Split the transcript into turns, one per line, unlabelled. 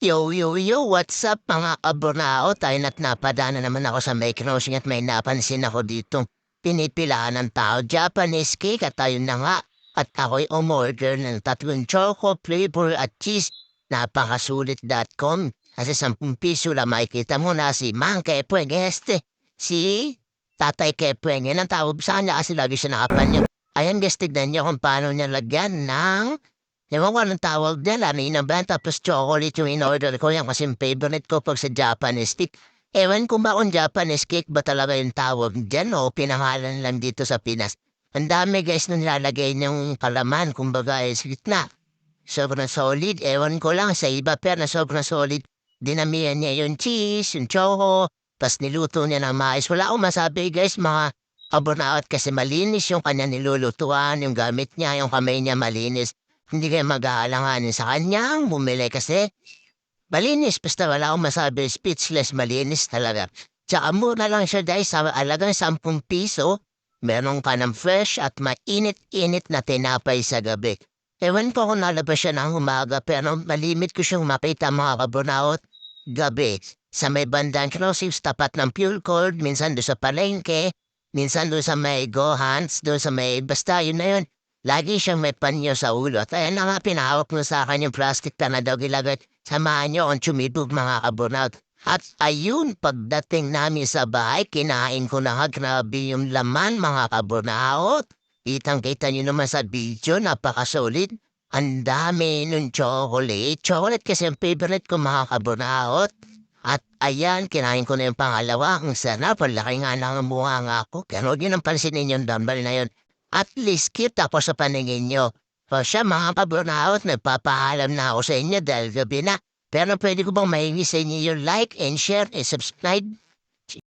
Yo, yo, yo, what's up mga kaburnao? Tayo na't napadana naman ako sa may crossing at may napansin ako dito. Pinipilaan ng tao, Japanese cake at tayo na nga. At ako'y umorder ng tatlong choco, flavor at cheese. Napakasulit.com. Kasi 10 piso lang makikita mo na si Mang Kepweng este. Si Tatay Kepweng. Yan ang tawag sa kanya kasi lagi siya nakapanyo. Ayan guys, tignan niyo kung paano niya lagyan ng Ewan ko anong tawag dyan, yun ba? Tapos chocolate yung in-order ko yan kasi favorite ko pag sa Japanese cake. Ewan ko ba kung Japanese cake ba talaga yung tawag dyan o pinangalan lang dito sa Pinas. Ang dami guys na nilalagay ng kalaman, kumbaga eh, sweet na. Sobrang solid, ewan ko lang sa iba pero na sobrang solid. Dinamihan niya yung cheese, yung choco, tapos niluto niya ng mais. Wala akong masabi guys, mga abonaot kasi malinis yung kanya nilulutuan, yung gamit niya, yung kamay niya malinis. Hindi kayo mag-aalanganin sa kanyang bumili kasi malinis. Basta wala akong masabi, speechless, malinis talaga. Tsaka mura lang siya dahil sa alagang 10 piso. Meron ka ng fresh at mainit-init na tinapay sa gabi. Ewan ko kung nalabas siya ng umaga pero malimit ko siyang makita mga kabunaot gabi. Sa may bandang crossings tapat ng fuel cord, minsan doon sa palengke, minsan doon sa may Gohans, doon sa may basta yun na yun. Lagi siyang may panyo sa ulo at ayan na nga pinahawak mo sa akin yung plastic na na daw gilagat. Samahan niyo ang chumibog mga kabunaut. At ayun, pagdating namin sa bahay, kinain ko na grabe yung laman mga kabunaut. Kitang kita niyo naman sa video, napakasolid. Ang dami ng chocolate. Chocolate kasi ang favorite ko mga kabunaut. At ayan, kinain ko na yung pangalawa. Ang sarap, ang laki nga ng mukha nga ako. Huwag yun ang pansinin yung dumbbell na yun. At least cute ako sa paningin nyo. O siya mga kaburnaot, nagpapaalam na ako sa inyo dahil gabi na. Pero pwede ko bang mahingi sa inyo yung like and share and subscribe?